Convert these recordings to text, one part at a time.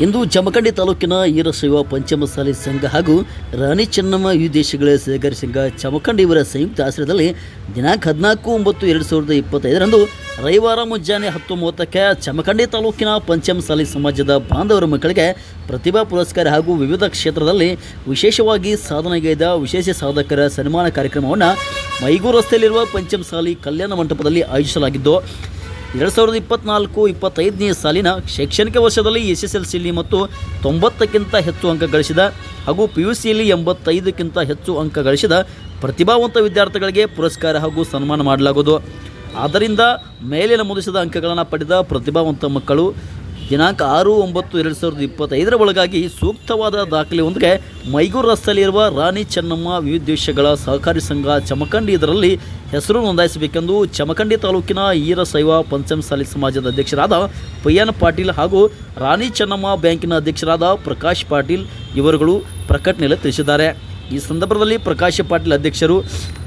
ಇಂದು ಜಮಖಂಡಿ ತಾಲೂಕಿನ ಈರಶೈವ ಪಂಚಮಸಾಲಿ ಸಂಘ ಹಾಗೂ ರಾಣಿ ಚೆನ್ನಮ್ಮ ಯುದೇಶಗಳ ಸಹಕಾರಿ ಸಂಘ ಚಮಖಂಡಿ ಇವರ ಸಂಯುಕ್ತ ಆಶ್ರಯದಲ್ಲಿ ದಿನಾಂಕ ಹದಿನಾಲ್ಕು ಒಂಬತ್ತು ಎರಡು ಸಾವಿರದ ಇಪ್ಪತ್ತೈದರಂದು ರವಿವಾರ ಮುಂಜಾನೆ ಹತ್ತು ಮೂವತ್ತಕ್ಕೆ ಚಮಖಂಡಿ ತಾಲೂಕಿನ ಪಂಚಮಸಾಲಿ ಸಮಾಜದ ಬಾಂಧವರ ಮಕ್ಕಳಿಗೆ ಪ್ರತಿಭಾ ಪುರಸ್ಕಾರ ಹಾಗೂ ವಿವಿಧ ಕ್ಷೇತ್ರದಲ್ಲಿ ವಿಶೇಷವಾಗಿ ಸಾಧನೆಗೈದ ವಿಶೇಷ ಸಾಧಕರ ಸನ್ಮಾನ ಕಾರ್ಯಕ್ರಮವನ್ನು ಮೈಗೂರು ರಸ್ತೆಯಲ್ಲಿರುವ ಪಂಚಮಸಾಲಿ ಕಲ್ಯಾಣ ಮಂಟಪದಲ್ಲಿ ಆಯೋಜಿಸಲಾಗಿದ್ದು ಎರಡು ಸಾವಿರದ ಇಪ್ಪತ್ನಾಲ್ಕು ಇಪ್ಪತ್ತೈದನೇ ಸಾಲಿನ ಶೈಕ್ಷಣಿಕ ವರ್ಷದಲ್ಲಿ ಎಸ್ ಎಸ್ ಎಲ್ ಸಿಲಿ ಮತ್ತು ತೊಂಬತ್ತಕ್ಕಿಂತ ಹೆಚ್ಚು ಅಂಕ ಗಳಿಸಿದ ಹಾಗೂ ಪಿ ಯು ಸಿಯಲ್ಲಿ ಎಂಬತ್ತೈದಕ್ಕಿಂತ ಹೆಚ್ಚು ಅಂಕ ಗಳಿಸಿದ ಪ್ರತಿಭಾವಂತ ವಿದ್ಯಾರ್ಥಿಗಳಿಗೆ ಪುರಸ್ಕಾರ ಹಾಗೂ ಸನ್ಮಾನ ಮಾಡಲಾಗುವುದು. ಆದ್ದರಿಂದ ಮೇಲೆ ನಮೂದಿಸಿದ ಅಂಕಗಳನ್ನು ಪಡೆದ ಪ್ರತಿಭಾವಂತ ಮಕ್ಕಳು ದಿನಾಂಕ ಆರು ಒಂಬತ್ತು ಎರಡು ಸಾವಿರದ ಇಪ್ಪತ್ತೈದರ ಒಳಗಾಗಿ ಸೂಕ್ತವಾದ ದಾಖಲೆಯೊಂದಿಗೆ ಮೈಗೂರು ರಸ್ತೆಯಲ್ಲಿರುವ ರಾಣಿ ಚೆನ್ನಮ್ಮ ವಿವಿಧೋದ್ದೇಶಗಳ ಸಹಕಾರಿ ಸಂಘ ಚಮಕಂಡಿ ಇದರಲ್ಲಿ ಹೆಸರು ನೋಂದಾಯಿಸಬೇಕೆಂದು ಚಮಕಂಡಿ ತಾಲೂಕಿನ ಈರಸೈವ ಪಂಚಮಸಾಲಿ ಸಮಾಜದ ಅಧ್ಯಕ್ಷರಾದ ಪಯ್ಯನ ಪಾಟೀಲ್ ಹಾಗೂ ರಾಣಿ ಚೆನ್ನಮ್ಮ ಬ್ಯಾಂಕಿನ ಅಧ್ಯಕ್ಷರಾದ ಪ್ರಕಾಶ್ ಪಾಟೀಲ್ ಇವರುಗಳು ಪ್ರಕಟಣೆಯಲ್ಲಿ ತಿಳಿಸಿದ್ದಾರೆ. ಈ ಸಂದರ್ಭದಲ್ಲಿ ಪ್ರಕಾಶ್ ಪಾಟೀಲ್ ಅಧ್ಯಕ್ಷರು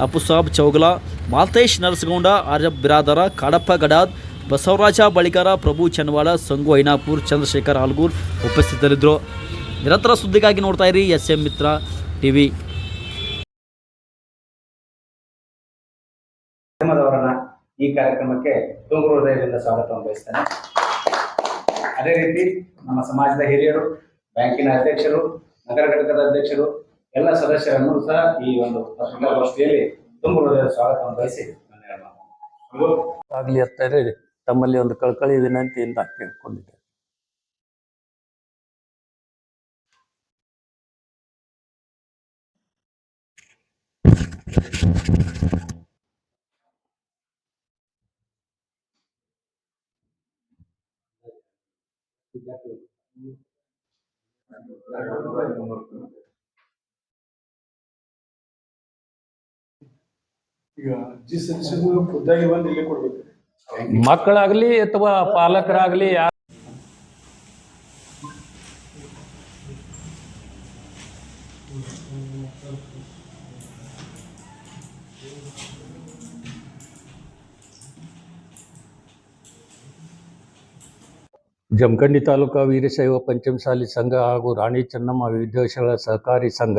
ಅಪುಸಾಬ್ ಚೌಗಲ, ಮಾಲ್ತೇಶ್ ನರಸಗೌಡ ಆರ್ಯ ಬಿರಾದರ, ಕಾಡಪ್ಪ ಗಡಾದ್ ಬಸವರಾಜ ಬಳಿಗಾರ ಪ್ರಭು ಚನ್ವಾಳ ಸಂಗು ಐನಾಪುರ್ ಚಂದ್ರಶೇಖರ್ ಆಲ್ಗೂರ್ ಉಪಸ್ಥಿತರಿದ್ದರು. ನಿರಂತರ ಸುದ್ದಿಗಾಗಿ ನೋಡ್ತಾ ಇರಿ ಎಸ್ ಎಂ ಮಿತ್ರ ಟಿವಿ. ವಿ ಈ ಕಾರ್ಯಕ್ರಮಕ್ಕೆ ತುಂಬು ಹೃದಯದಿಂದ ಸ್ವಾಗತವನ್ನು ಬಯಸ್ತೇನೆ ಅದೇ ರೀತಿ ನಮ್ಮ ಸಮಾಜದ ಹಿರಿಯರು ಬ್ಯಾಂಕಿನ ಅಧ್ಯಕ್ಷರು ನಗರ ಘಟಕದ ಅಧ್ಯಕ್ಷರು ಎಲ್ಲ ಸದಸ್ಯರನ್ನು ಸಹ ಈ ಒಂದು ಪತ್ರಿಕಾಗೋಷ್ಠಿಯಲ್ಲಿ ತುಂಬು ಹೃದಯದ ಸ್ವಾಗತವನ್ನು ಬಯಸಿ ನಾನು ಮಾತು. ಆಗಲಿ ಅಂತ ಹೇಳಿ ತಮ್ಮಲ್ಲಿ ಒಂದು ಕಳ್ಕಳಿ ವಿನಂತಿಯಿಂದ ಕೇಳ್ಕೊಂಡಿದ್ದೆ ಈಗ ಅರ್ಜಿ ಸಲ್ಲಿಸಿದ್ರು ಖುದ್ದಾಗಿ ಬಂದು ಇಲ್ಲಿ ಕೊಡ್ಬೇಕು. ಮಕ್ಕಳಾಗ್ಲಿ ಅಥವಾ ಪಾಲಕರಾಗ್ಲಿ ಯಾರು ಜಮಖಂಡಿ ತಾಲೂಕಾ ವೀರಶೈವ ಪಂಚಮಸಾಲಿ ಸಂಘ ಹಾಗೂ ರಾಣಿ ಚೆನ್ನಮ್ಮ ವಿದ್ಯಾರ್ಥಿಗಳ ಸಹಕಾರಿ ಸಂಘ.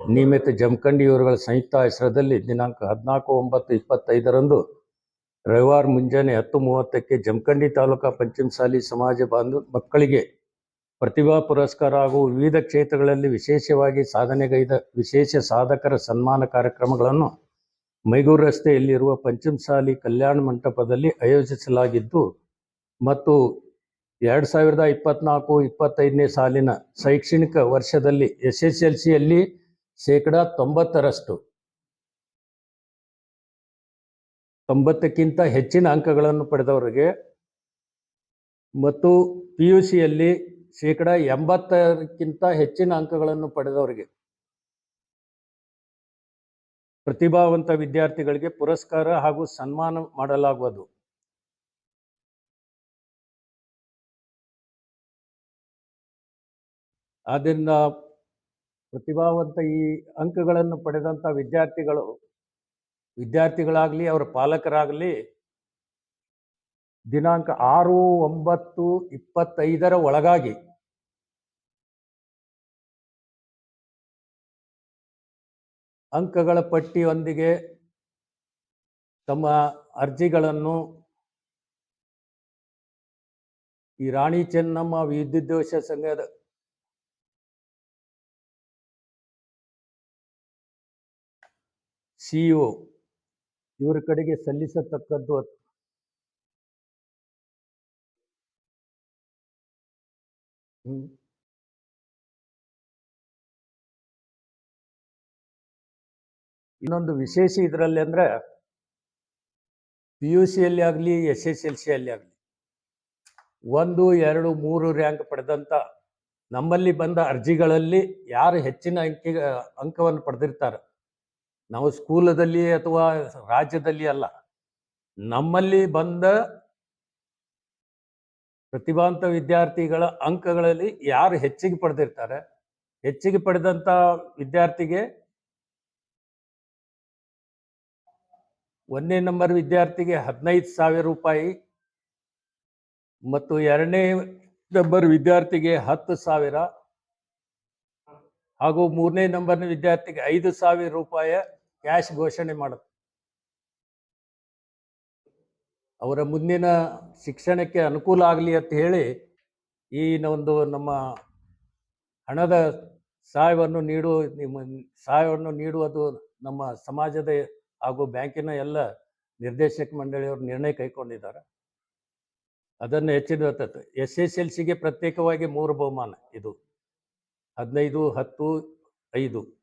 ನಿಯಮಿತ ಜಮಖಂಡಿ ಇವರುಗಳ ಸಂಯುಕ್ತ ಹೆಸರದಲ್ಲಿ ದಿನಾಂಕ ಹದಿನಾಲ್ಕು ಒಂಬತ್ತು ಇಪ್ಪತ್ತೈದರಂದು ರವಿವಾರ ಮುಂಜಾನೆ ಹತ್ತು ಮೂವತ್ತಕ್ಕೆ ಜಮಖಂಡಿ ತಾಲೂಕಾ ಪಂಚಮಸಾಲಿ ಸಮಾಜ ಬಾಂಧವ ಮಕ್ಕಳಿಗೆ ಪ್ರತಿಭಾ ಪುರಸ್ಕಾರ ಹಾಗೂ ವಿವಿಧ ಕ್ಷೇತ್ರಗಳಲ್ಲಿ ವಿಶೇಷವಾಗಿ ಸಾಧನೆಗೈದ ವಿಶೇಷ ಸಾಧಕರ ಸನ್ಮಾನ ಕಾರ್ಯಕ್ರಮಗಳನ್ನು ಮೈಗೂರು ರಸ್ತೆಯಲ್ಲಿರುವ ಪಂಚಮಸಾಲಿ ಕಲ್ಯಾಣ ಮಂಟಪದಲ್ಲಿ ಆಯೋಜಿಸಲಾಗಿದ್ದು ಮತ್ತು ಎರಡು ಸಾವಿರದ ಇಪ್ಪತ್ನಾಲ್ಕು ಇಪ್ಪತ್ತೈದನೇ ಸಾಲಿನ ಶೈಕ್ಷಣಿಕ ವರ್ಷದಲ್ಲಿ ಎಸ್ ಎಸ್ ಎಲ್ ಸಿಯಲ್ಲಿ ಶೇಕಡಾ ತೊಂಬತ್ತರಷ್ಟು ತೊಂಬತ್ತಕ್ಕಿಂತ ಹೆಚ್ಚಿನ ಅಂಕಗಳನ್ನು ಪಡೆದವರಿಗೆ ಮತ್ತು ಪಿ ಯು ಸಿಯಲ್ಲಿ ಶೇಕಡ ಎಂಬತ್ತಕ್ಕಿಂತ ಹೆಚ್ಚಿನ ಅಂಕಗಳನ್ನು ಪಡೆದವರಿಗೆ ಪ್ರತಿಭಾವಂತ ವಿದ್ಯಾರ್ಥಿಗಳಿಗೆ ಪುರಸ್ಕಾರ ಹಾಗೂ ಸನ್ಮಾನ ಮಾಡಲಾಗುವುದು. ಆದ್ದರಿಂದ ಪ್ರತಿಭಾವಂತ ಈ ಅಂಕಗಳನ್ನು ಪಡೆದಂಥ ವಿದ್ಯಾರ್ಥಿಗಳು ವಿದ್ಯಾರ್ಥಿಗಳಾಗಲಿ, ಅವರ ಪಾಲಕರಾಗಲಿ, ದಿನಾಂಕ ಆರು, ಒಂಬತ್ತು, ಇಪ್ಪತ್ತೈದರ ಒಳಗಾಗಿ ಅಂಕಗಳ ಪಟ್ಟಿಯೊಂದಿಗೆ ತಮ್ಮ ಅರ್ಜಿಗಳನ್ನು ಈ ರಾಣಿ ಚೆನ್ನಮ್ಮ ವಿದ್ಯುದೋಷ ಸಂಘದ ಸಿಇಒ ಇವರ ಕಡೆಗೆ ಸಲ್ಲಿಸತಕ್ಕದ್ದು. ಇನ್ನೊಂದು ವಿಶೇಷ ಇದರಲ್ಲಿ ಅಂದ್ರೆ ಪಿ ಯು ಸಿಯಲ್ಲಿ ಆಗಲಿ, ಎಸ್ ಎಸ್ ಎಲ್ ಸಿಯಲ್ಲಿ ಆಗಲಿ, ಒಂದು, ಎರಡು, ಮೂರು ರ್ಯಾಂಕ್ ಪಡೆದಂಥ ನಮ್ಮಲ್ಲಿ ಬಂದ ಅರ್ಜಿಗಳಲ್ಲಿ ಯಾರು ಹೆಚ್ಚಿನ ಅಂಕಿ, ಅಂಕವನ್ನು ಪಡೆದಿರ್ತಾರೆ ನಾವು ಸ್ಕೂಲದಲ್ಲಿ ಅಥವಾ ರಾಜ್ಯದಲ್ಲಿ ಅಲ್ಲ, ನಮ್ಮಲ್ಲಿ ಬಂದ ಪ್ರತಿಭಾಂತ ವಿದ್ಯಾರ್ಥಿಗಳ ಅಂಕಗಳಲ್ಲಿ ಯಾರು ಹೆಚ್ಚಿಗೆ ಪಡೆದಿರ್ತಾರೆ? ಹೆಚ್ಚಿಗೆ ಪಡೆದಂತ ವಿದ್ಯಾರ್ಥಿಗೆ ಒಂದನೇ ನಂಬರ್ ವಿದ್ಯಾರ್ಥಿಗೆ ಹದಿನೈದು ಸಾವಿರ ರೂಪಾಯಿ ಮತ್ತು ಎರಡನೇ ನಂಬರ್ ವಿದ್ಯಾರ್ಥಿಗೆ ಹತ್ತು ಸಾವಿರ ಹಾಗೂ ಮೂರನೇ ನಂಬರ್ನ ವಿದ್ಯಾರ್ಥಿಗೆ ಐದು ಸಾವಿರ ರೂಪಾಯಿ ಕ್ಯಾಶ್ ಘೋಷಣೆ ಮಾಡುತ್ತೆ. ಅವರ ಮುಂದಿನ ಶಿಕ್ಷಣಕ್ಕೆ ಅನುಕೂಲ ಆಗಲಿ ಅಂತ ಹೇಳಿ ಈ ಒಂದು ನಮ್ಮ ಹಣದ ಸಹಾಯವನ್ನು ನೀಡುವ, ನಿಮ್ಮ ಸಹಾಯವನ್ನು ನೀಡುವುದು ನಮ್ಮ ಸಮಾಜದ ಹಾಗೂ ಬ್ಯಾಂಕಿನ ಎಲ್ಲ ನಿರ್ದೇಶಕ ಮಂಡಳಿಯವರು ನಿರ್ಣಯ ಕೈಗೊಂಡಿದ್ದಾರೆ ಅದನ್ನು ಹೆಚ್ಚಿನ ಎಸ್ ಎಸ್ ಎಲ್ ಸಿಗೆ ಪ್ರತ್ಯೇಕವಾಗಿ ಮೂರು ಬಹುಮಾನ ಇದು. ಹದಿನೈದು, ಹತ್ತು, ಐದು.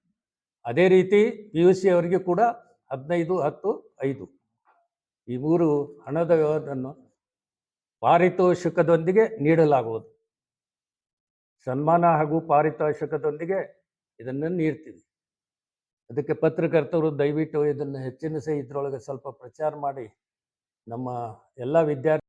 ಅದೇ ರೀತಿ ಪಿ ಯು ಸಿ ಅವರಿಗೆ ಕೂಡ ಹದಿನೈದು, ಹತ್ತು, ಐದು. ಈ ಮೂರು ಹಣದ ವ್ಯವಹಾರವನ್ನು ಪಾರಿತೋಷಿಕದೊಂದಿಗೆ ನೀಡಲಾಗುವುದು. ಸನ್ಮಾನ ಹಾಗೂ ಪಾರಿತೋಷಿಕದೊಂದಿಗೆ ಇದನ್ನು ನೀಡ್ತೀವಿ. ಅದಕ್ಕೆ ಪತ್ರಕರ್ತರು ದಯವಿಟ್ಟು ಇದನ್ನು ಹೆಚ್ಚಿನ ಸಹ ಇದರೊಳಗೆ ಸ್ವಲ್ಪ ಪ್ರಚಾರ ಮಾಡಿ ನಮ್ಮ ಎಲ್ಲ ವಿದ್ಯಾರ್ಥಿ